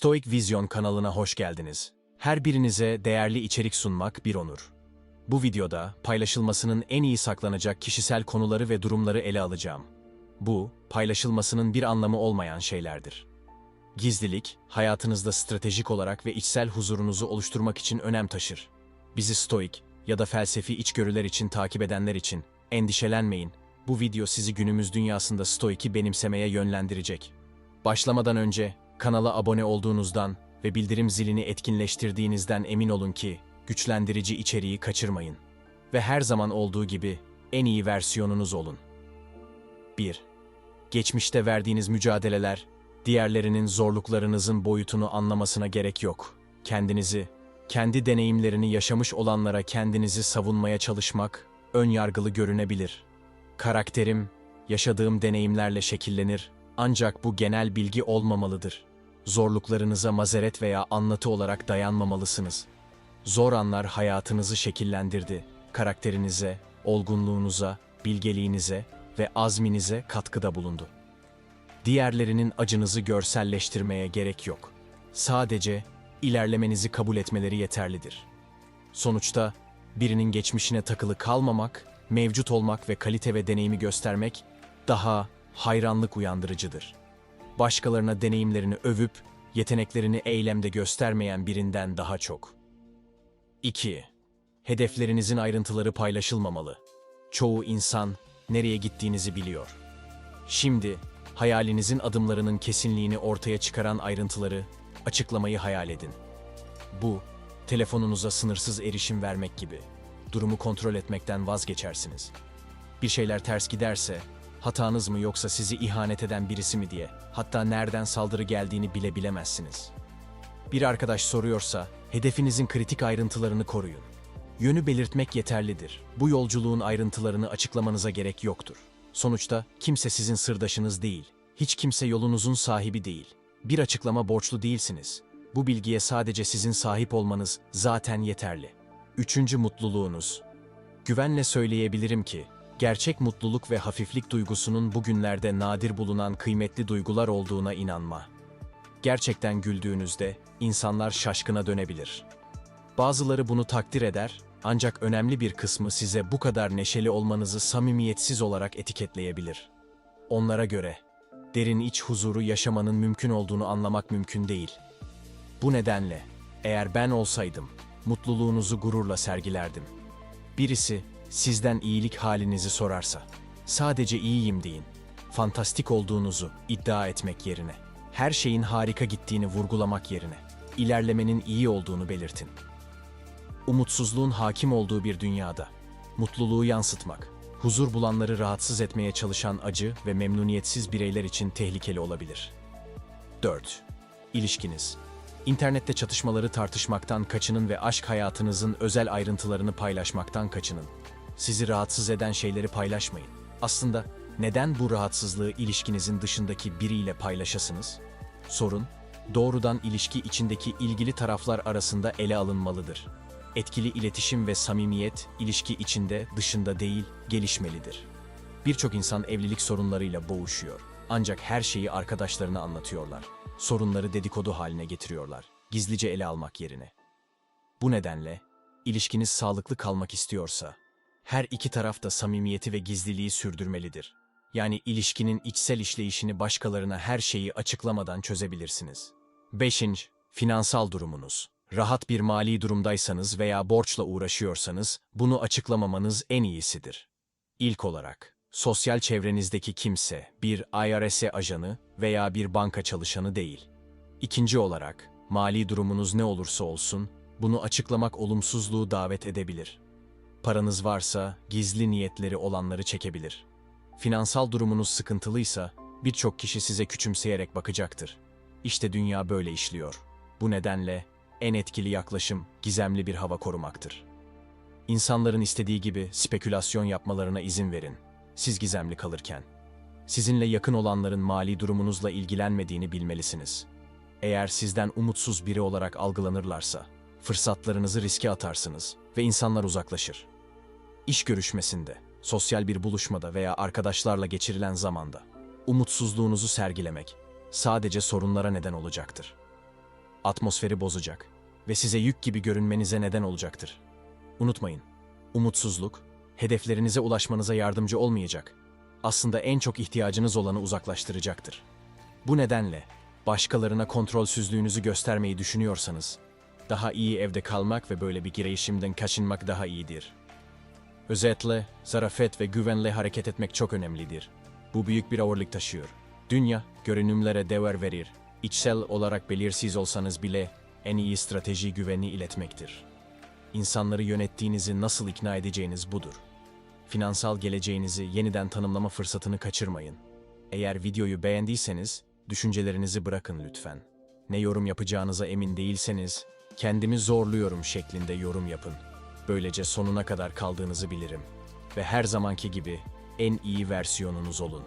Stoic Vision kanalına hoş geldiniz. Her birinize değerli içerik sunmak bir onur. Bu videoda paylaşılmasının en iyi saklanacak kişisel konuları ve durumları ele alacağım. Bu, paylaşılmasının bir anlamı olmayan şeylerdir. Gizlilik, hayatınızda stratejik olarak ve içsel huzurunuzu oluşturmak için önem taşır. Bizi stoik ya da felsefi içgörüler için takip edenler için endişelenmeyin. Bu video sizi günümüz dünyasında stoiki benimsemeye yönlendirecek. Başlamadan önce kanala abone olduğunuzdan ve bildirim zilini etkinleştirdiğinizden emin olun ki güçlendirici içeriği kaçırmayın. Ve her zaman olduğu gibi en iyi versiyonunuz olun. 1. Geçmişte verdiğiniz mücadeleler, diğerlerinin zorluklarınızın boyutunu anlamasına gerek yok. Kendinizi, kendi deneyimlerini yaşamış olanlara kendinizi savunmaya çalışmak, ön yargılı görünebilir. Karakterim, yaşadığım deneyimlerle şekillenir, ancak bu genel bilgi olmamalıdır. Zorluklarınıza mazeret veya anlatı olarak dayanmamalısınız. Zor anlar hayatınızı şekillendirdi, karakterinize, olgunluğunuza, bilgeliğinize ve azminize katkıda bulundu. Diğerlerinin acınızı görselleştirmeye gerek yok. Sadece ilerlemenizi kabul etmeleri yeterlidir. Sonuçta birinin geçmişine takılı kalmamak, mevcut olmak ve kalite ve deneyimi göstermek daha hayranlık uyandırıcıdır. Başkalarına deneyimlerini övüp yeteneklerini eylemde göstermeyen birinden daha çok. 2. Hedeflerinizin ayrıntıları paylaşılmamalı. Çoğu insan nereye gittiğinizi biliyor. Şimdi hayalinizin adımlarının kesinliğini ortaya çıkaran ayrıntıları, açıklamayı hayal edin. Bu, telefonunuza sınırsız erişim vermek gibi. Durumu kontrol etmekten vazgeçersiniz. Bir şeyler ters giderse, hatanız mı yoksa sizi ihanet eden birisi mi diye, hatta nereden saldırı geldiğini bile bilemezsiniz. Bir arkadaş soruyorsa, hedefinizin kritik ayrıntılarını koruyun. Yönü belirtmek yeterlidir. Bu yolculuğun ayrıntılarını açıklamanıza gerek yoktur. Sonuçta kimse sizin sırdaşınız değil. Hiç kimse yolunuzun sahibi değil. Bir açıklama borçlu değilsiniz. Bu bilgiye sadece sizin sahip olmanız zaten yeterli. Üçüncü mutluluğunuz. Güvenle söyleyebilirim ki, gerçek mutluluk ve hafiflik duygusunun bugünlerde nadir bulunan kıymetli duygular olduğuna inanma. Gerçekten güldüğünüzde insanlar şaşkına dönebilir. Bazıları bunu takdir eder, ancak önemli bir kısmı size bu kadar neşeli olmanızı samimiyetsiz olarak etiketleyebilir. Onlara göre derin iç huzuru yaşamanın mümkün olduğunu anlamak mümkün değil. Bu nedenle eğer ben olsaydım mutluluğunuzu gururla sergilerdim. Birisi sizden iyilik halinizi sorarsa sadece iyiyim deyin. Fantastik olduğunuzu iddia etmek yerine her şeyin harika gittiğini vurgulamak yerine ilerlemenin iyi olduğunu belirtin. Umutsuzluğun hakim olduğu bir dünyada mutluluğu yansıtmak, huzur bulanları rahatsız etmeye çalışan acı ve memnuniyetsiz bireyler için tehlikeli olabilir. 4. İlişkiniz. İnternette çatışmaları tartışmaktan kaçının ve aşk hayatınızın özel ayrıntılarını paylaşmaktan kaçının. Sizi rahatsız eden şeyleri paylaşmayın. Aslında neden bu rahatsızlığı ilişkinizin dışındaki biriyle paylaşasınız? Sorun, doğrudan ilişki içindeki ilgili taraflar arasında ele alınmalıdır. Etkili iletişim ve samimiyet, ilişki içinde, dışında değil, gelişmelidir. Birçok insan evlilik sorunlarıyla boğuşuyor. Ancak her şeyi arkadaşlarına anlatıyorlar. Sorunları dedikodu haline getiriyorlar. Gizlice ele almak yerine. Bu nedenle, ilişkiniz sağlıklı kalmak istiyorsa, her iki taraf da samimiyeti ve gizliliği sürdürmelidir. Yani ilişkinin içsel işleyişini başkalarına her şeyi açıklamadan çözebilirsiniz. 5. Finansal durumunuz. Rahat bir mali durumdaysanız veya borçla uğraşıyorsanız bunu açıklamamanız en iyisidir. İlk olarak, sosyal çevrenizdeki kimse bir IRS ajanı veya bir banka çalışanı değil. İkinci olarak, mali durumunuz ne olursa olsun, bunu açıklamak olumsuzluğu davet edebilir. Paranız varsa gizli niyetleri olanları çekebilir. Finansal durumunuz sıkıntılıysa birçok kişi size küçümseyerek bakacaktır. İşte dünya böyle işliyor. Bu nedenle en etkili yaklaşım gizemli bir hava korumaktır. İnsanların istediği gibi spekülasyon yapmalarına izin verin. Siz gizemli kalırken. Sizinle yakın olanların mali durumunuzla ilgilenmediğini bilmelisiniz. Eğer sizden umutsuz biri olarak algılanırlarsa, fırsatlarınızı riske atarsınız ve insanlar uzaklaşır. İş görüşmesinde, sosyal bir buluşmada veya arkadaşlarla geçirilen zamanda umutsuzluğunuzu sergilemek sadece sorunlara neden olacaktır. atmosferi bozacak ve size yük gibi görünmenize neden olacaktır. Unutmayın, umutsuzluk, hedeflerinize ulaşmanıza yardımcı olmayacak. Aslında en çok ihtiyacınız olanı uzaklaştıracaktır. Bu nedenle başkalarına kontrolsüzlüğünüzü göstermeyi düşünüyorsanız, daha iyi evde kalmak ve böyle bir girişimden kaçınmak daha iyidir. Özetle, zarafet ve güvenle hareket etmek çok önemlidir. Bu büyük bir ağırlık taşıyor. Dünya, görünümlere değer verir. İçsel olarak belirsiz olsanız bile en iyi strateji güveni iletmektir. İnsanları yönettiğinizi nasıl ikna edeceğiniz budur. Finansal geleceğinizi yeniden tanımlama fırsatını kaçırmayın. Eğer videoyu beğendiyseniz, düşüncelerinizi bırakın lütfen. Ne yorum yapacağınıza emin değilseniz, kendimi zorluyorum şeklinde yorum yapın. Böylece sonuna kadar kaldığınızı bilirim. Ve her zamanki gibi en iyi versiyonunuz olun.